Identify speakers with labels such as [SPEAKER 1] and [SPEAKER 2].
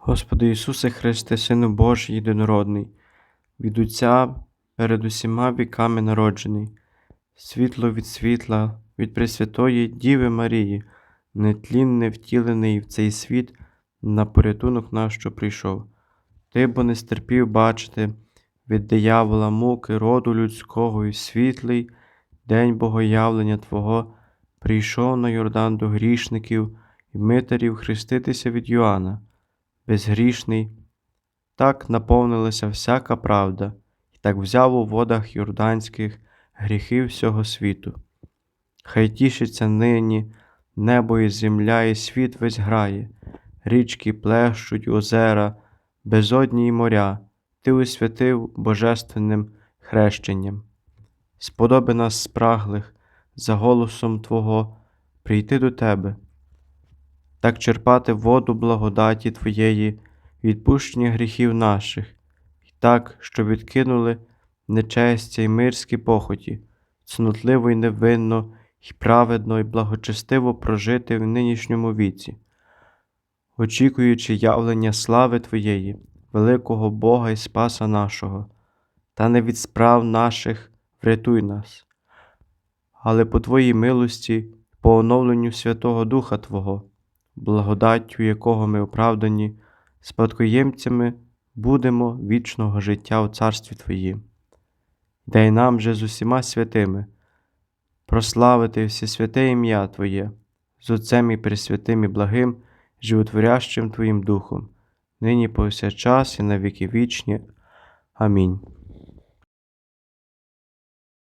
[SPEAKER 1] Господи Ісусе Христе, Сину Божий єдинородний, від Отця перед усіма віками народжений, світло від світла, від Пресвятої Діви Марії, нетлінне втілений в цей світ, на порятунок наш, що прийшов. Ти бо не стерпів бачити від диявола муки роду людського і світлий день богоявлення Твого, прийшов на Йордан до грішників і митарів хреститися від Йоанна безгрішний, так наповнилася всяка правда, і так взяв у водах юрданських гріхи всього світу. Хай тішиться нині небо і земля, і світ весь грає, річки плещуть, озера, безодні й моря, ти освятив божественним хрещенням. Сподоби нас спраглих за голосом Твого прийти до Тебе так черпати воду благодаті Твоєї, відпущення гріхів наших, і так, що відкинули нечестя й мирські похоті, цнутливо й невинно, і праведно, і благочестиво прожити в нинішньому віці, очікуючи явлення слави Твоєї, великого Бога і Спаса нашого, та не від справ наших врятуй нас, але по Твоїй милості, по оновленню Святого Духа Твого благодаттю якого ми оправдані, спадкоємцями будемо вічного життя у Царстві Твоїм. Дай нам же з усіма святими прославити всесвяте ім'я Твоє, з Отцем і Пресвятим і благим, животворящим Твоїм Духом, нині повсякчас і на віки вічні. Амінь.